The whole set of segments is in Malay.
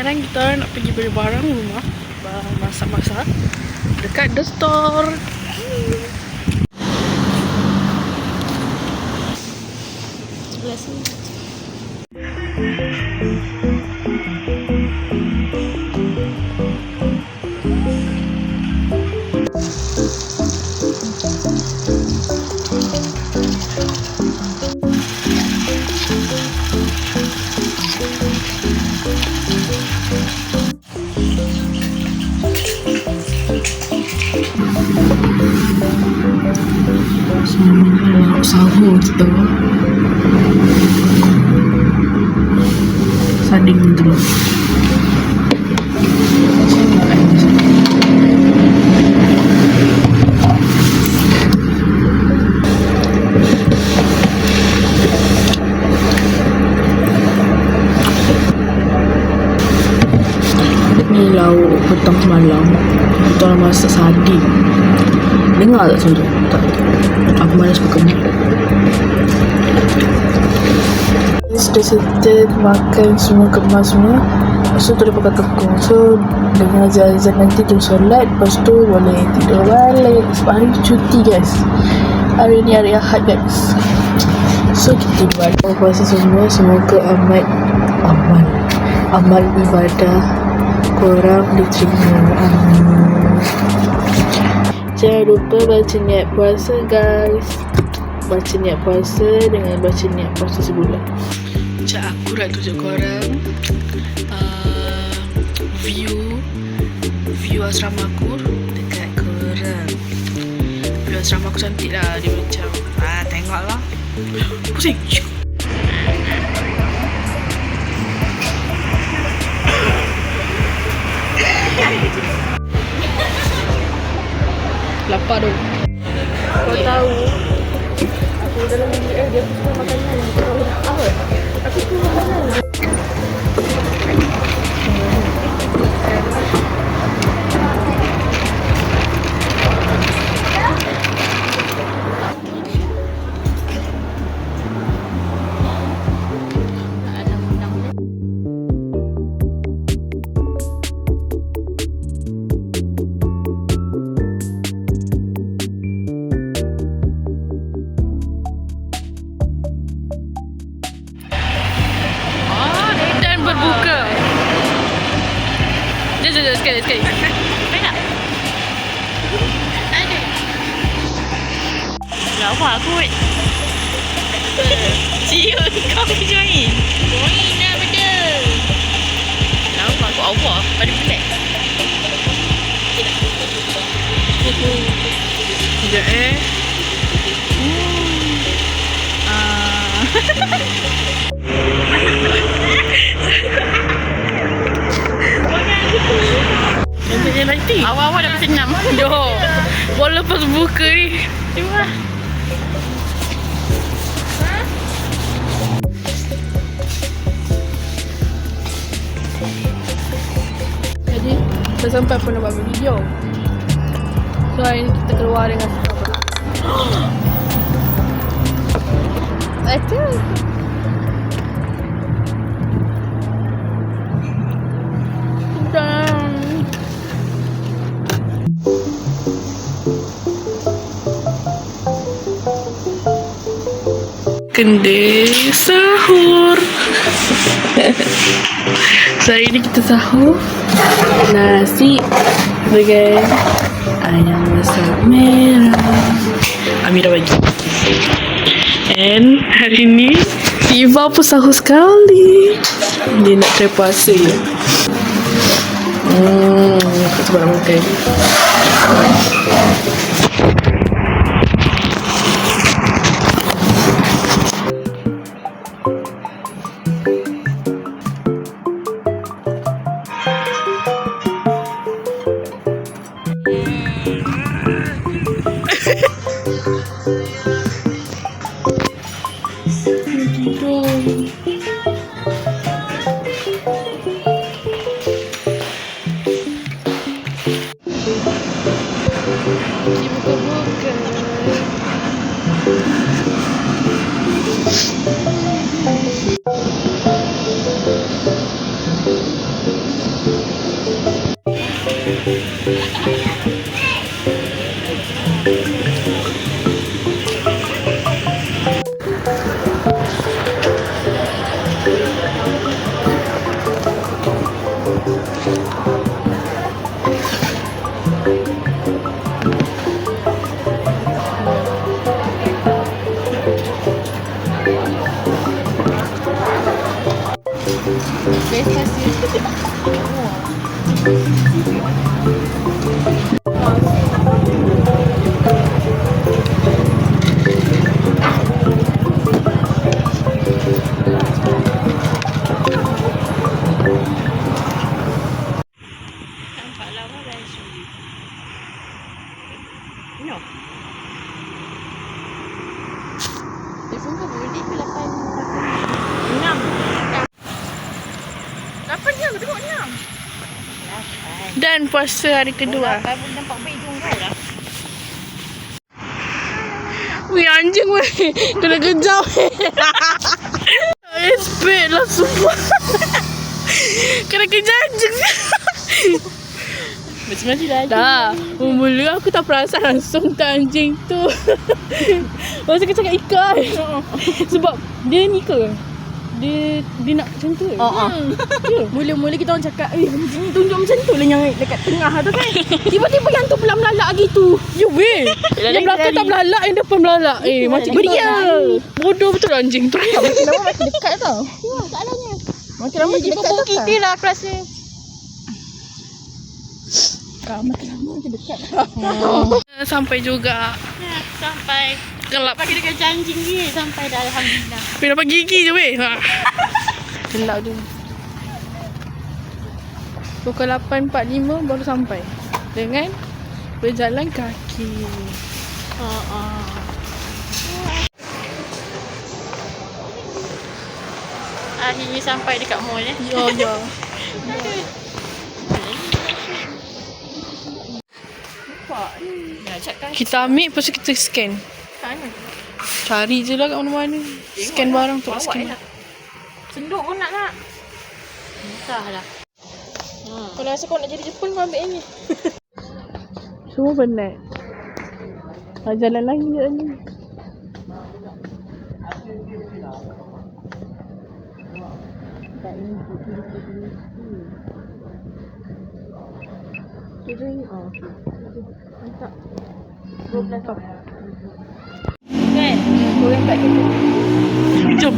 sekarang kita nak pergi beli barang rumah. Masak-masak. Dekat the store. Sebelah sini Sanding dulu Ni lauk petang semalam Kita orang masak sardin Dengar tak suara? Tak. Aku malas makan Sudah settle makan semua kemas semua. Lepas tu dia pakai tekung So dengan azan nanti tu solat Lepas tu boleh tidur balik. Sebab hari cuti guys. Hari ni hari Ahad guys. So kita balik Puasa semua? Semoga amat Amal Amal ibadah Korang diterima. Amin. Jangan lupa baca niat puasa guys. Baca niat puasa dengan baca niat puasa sebulan Macam aku nak tunjuk korang. Uh, View View asrama aku Dekat korang. View asrama aku cantik lah Dia macam ah, Tengok lah. Pusing. Lapar tu Kau tahu Aku dalam bilik Dia suka makanan Apa? Aku suka Lama aku. Cium kau join. Join dah betul. Lama aku Allah pada pelik. Sekejap eh. Hmm. Ah. Nampak je nanti Awal-awal dah senam Dah Baru lepas buka ni Cuma sampai pun nak buat video. So hari ni kita keluar dengan sahabat Betul Dan Kendai sahur. So hari ni kita sahur. Nasi Dengan Ayam masak merah. Amira bagi. And hari ni Tiba pun sahur sekali. Dia nak try puasa. Hmm Aku cuba makan Dan puasa hari kedua. Weh anjing weh. Kena kejar weh. Espek lah semua. Kena kejar anjing. Macam-macam dah. Dah. Mula aku tak perasan langsung tak anjing tu. Masa aku cakap ikan. Sebab dia ni ke? Dia dia nak macam tu. Oh, oh. Ya. Mula-mula kita orang cakap, eh tunjuk macam tu lah yang dekat tengah tu kan. Tiba-tiba yang tu pula melalak gitu. Ya weh. Yang belakang tak melalak, yang depan melalak. Eh macam beria. Bodoh betul anjing tu. Makin lama makin dekat tau. Ya, soalannya. Makin lama makin dekat tau. Kita lah kelas ni. Kau makin lama makin dekat. Sampai juga. Ya, sampai Gelap. pakai dekat janji ni sampai dah alhamdulillah. Tapi dapat gigi je weh. Ha. Gelap tu. Pukul 8.45 baru sampai. Dengan berjalan kaki. Oh, oh. Akhirnya sampai dekat mall eh. Ya ya. Kita ambil lepas tu kita scan. Kan. Cari je lah kat mana-mana. Scan barang tu scan. nak. Senduk pun nak nak. Entahlah. Hmm. Kalau rasa kau nak jadi Jepun kau ambil ni. Semua penat. Ha, jalan lagi je ni. Tak ini Kira ni oh okey. Mantap. 12 tau. Korang kat kita. Jom.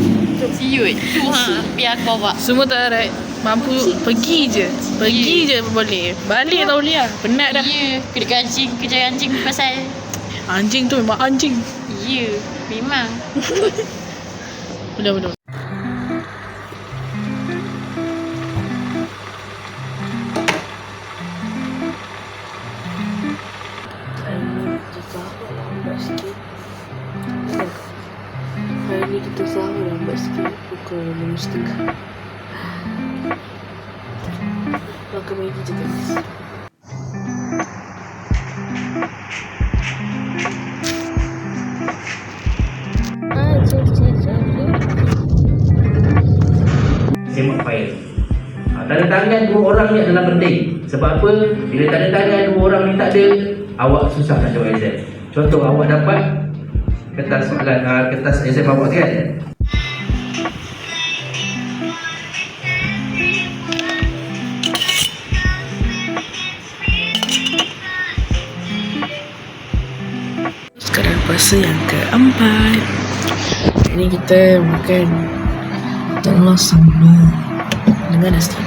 Siut. Tu ha. Biar kau bawa. Semua tak ada mampu pergi je. Pergi je boleh. Balik tak boleh lah. Penat dah. Ya. Kedekat anjing. Kejar anjing pasal. Anjing tu memang anjing. Ya. Memang. Betul Pukul 5.30 Makan Maggi je guys semak fail. Ha, tanda tangan dua orang ni adalah penting. Sebab apa? Bila tanda tangan dua orang ni tak ada, awak susah nak jawab exam. Contoh awak dapat kertas soalan, uh, kertas exam awak kan? Puasa yang keempat. Ini kita makan Telur sambal. Dengan nasi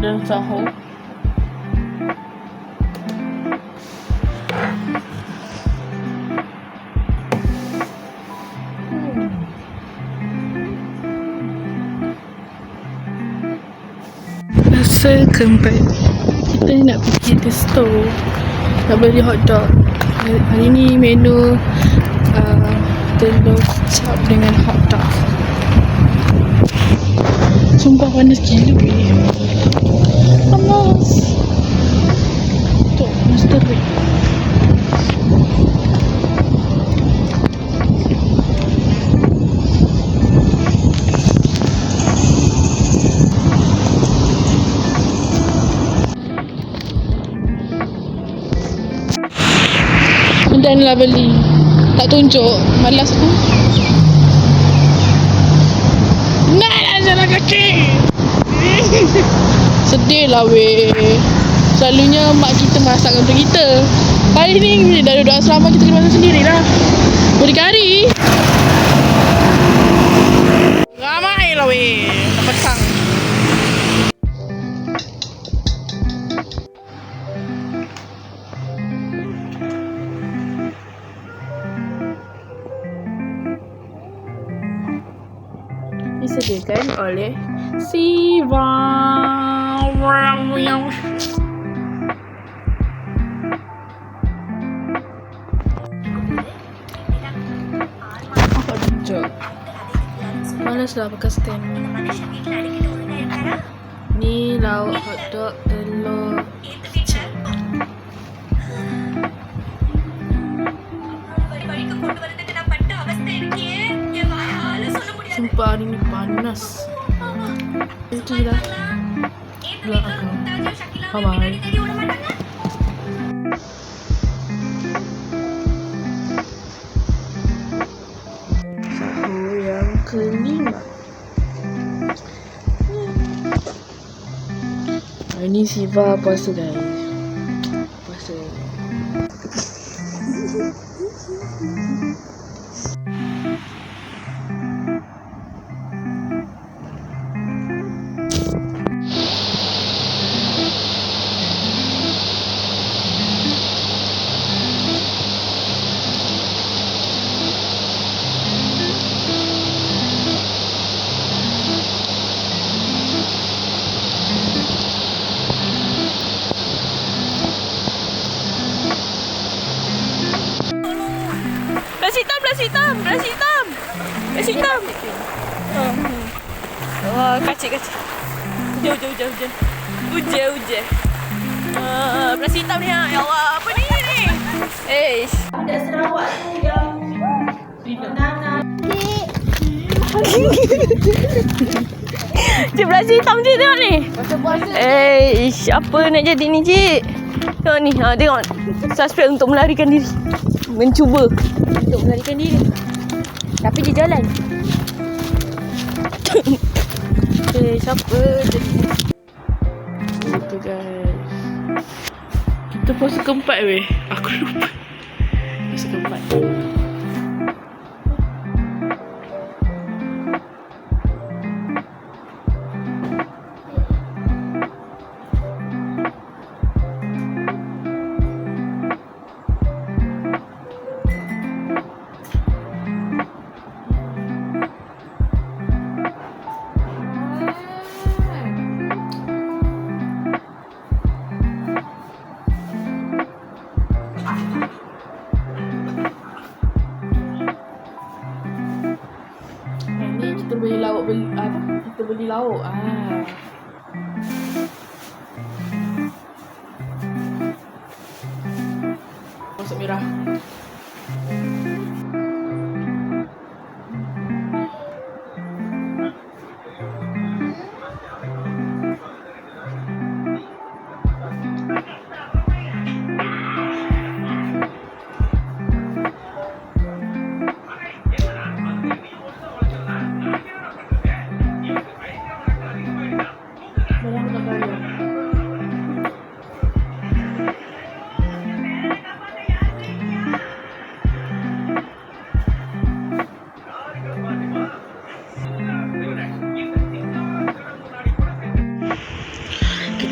Dan sahur Pasal keempat Kita nak pergi ke store Nak beli hot dog. Hari ni menu uh, Telur cap dengan hot dog. Sumpah panas gila weh lah beli. Tak tunjuk. Malas aku. Nak lah jalan kaki. Sedih lah weh. Selalunya mak kita masak untuk kita. Hari ni dah duduk asrama kita kena masak sendiri lah. Berdikari Ramai lah weh. Tak petang disediakan oleh Siva. Apa tunjuk? Malas lah pakai stand. Ni lauk hotdog telur Sumpah hari ni panas. Itu lah. Belak aku. Bye-bye. Sahur yang kelima. Hari ni Siva puasa guys. Belas hitam. Oh, hmm. oh kacik, kacik. Hujan, hujan, hujan, hujan. Hujan, hujan. Uh, belas hitam ni ha. Ya Allah, apa ni ni? Eh. Budak Sarawak tu yang Cik belas hitam cik tengok ni Eh, apa nak jadi ni cik? Tengok ni, ha, tengok Suspek untuk melarikan diri Mencuba untuk melarikan diri Tapi dia jalan Eh, siapa jadi Itu guys. Kita puasa keempat weh. Aku lupa. Beli apa? Kita beli lauk. Ah.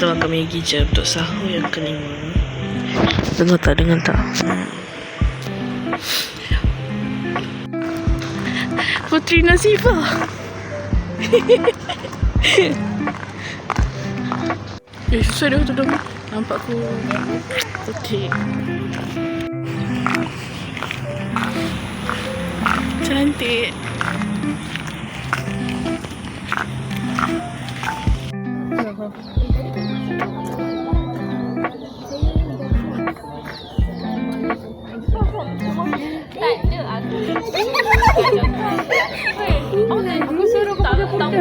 Kita makan Maggi je untuk sahur yang kelima. Dengar tak? Dengar tak? Putri Nasifah. Eh, susah dia tudung. Nampak aku putih. Cantik.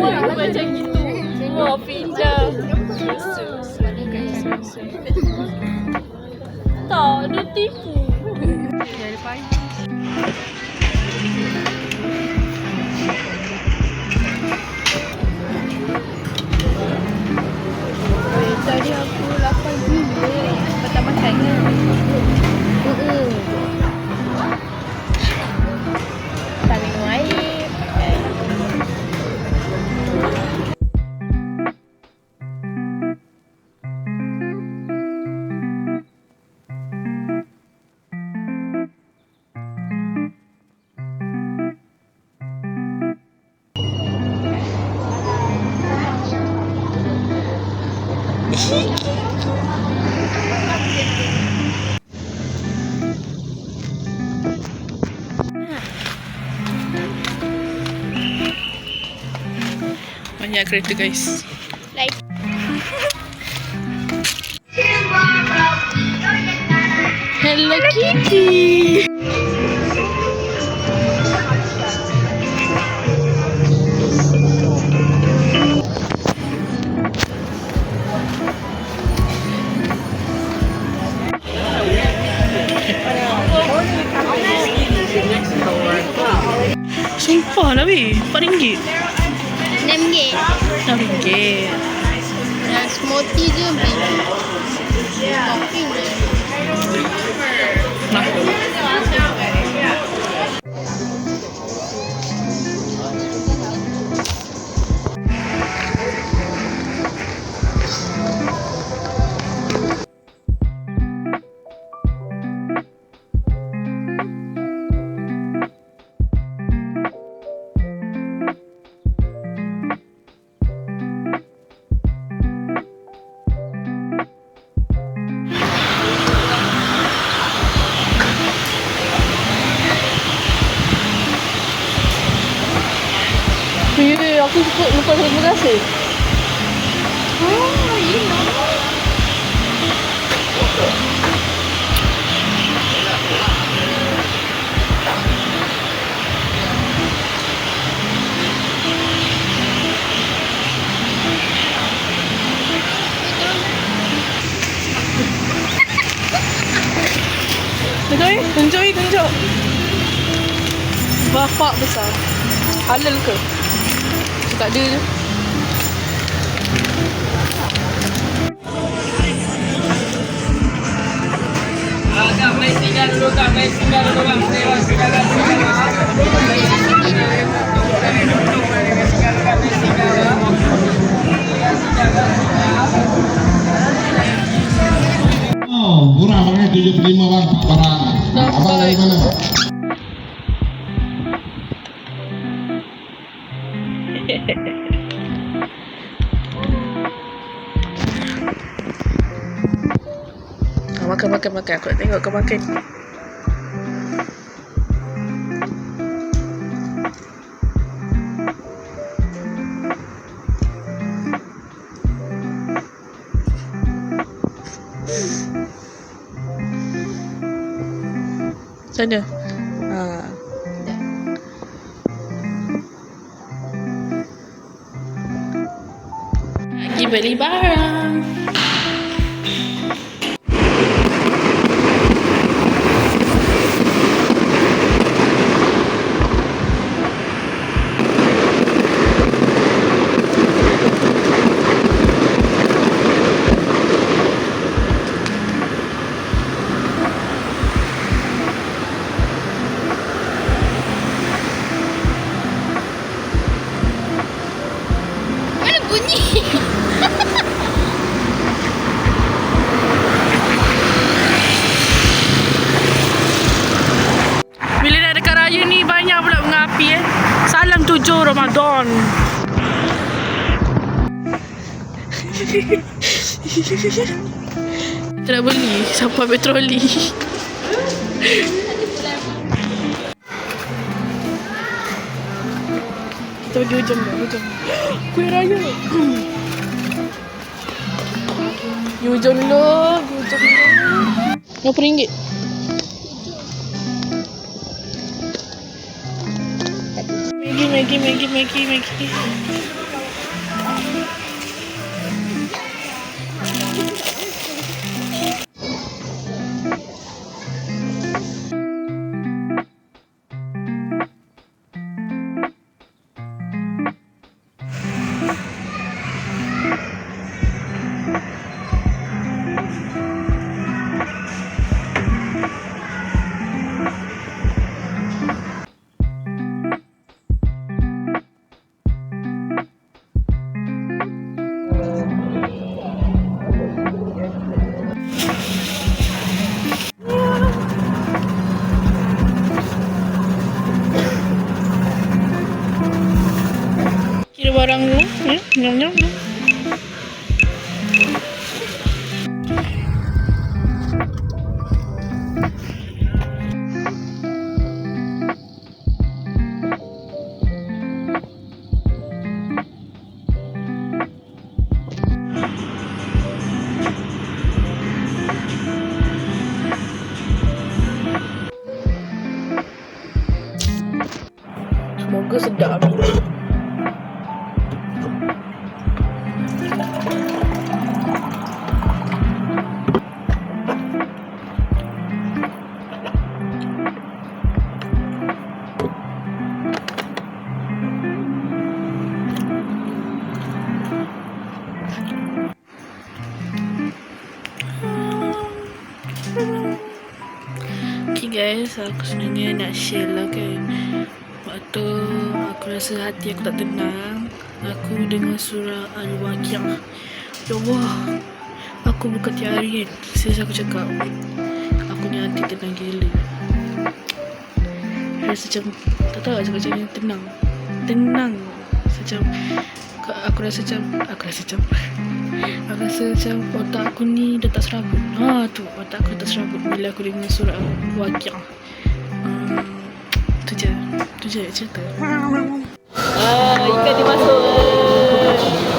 Macam gitu. Wah, pinjam. Tak, dia tipu. Tadi aku lapar gila. Pertama kali. Uh-uh. Kereta guys. Like Hello Kitty. Sumpah lah weh RM4 RM6. RM6 Dan smoothie je beli. Oh, you know. Tunjuk. Bapak besar. Halal ke? Tak ada je. Oh, murah banget 75 bang barang. Abang dari mana? Makan, makan, makan. Aku nak tengok kau makan. Macam mana? Ha. Pergi beli barang. Beli sampai petroli. Kita pergi hujung dah, hujung. Kuih raya. You hujung dulu. You hujung dulu. Berapa ringgit? Maggi, Maggi, Maggi, Maggi, Maggi. Kira barang dulu. Ya, nyam, aku sebenarnya nak share lah kan. Waktu aku rasa hati aku tak tenang Aku dengar surah Al-Waqiah. Ya Allah Aku buka tiap hari kan Serius aku cakap Aku ni hati tenang gila. Rasa macam Tak tahu nak cakap macam ni Tenang. Tenang. Macam Aku rasa macam Aku rasa macam Aku rasa macam Otak aku ni dah tak serabut. Ha tu Otak aku tak serabut Bila aku dengar surah je tu je cerita. Ah, ikan dia masuk.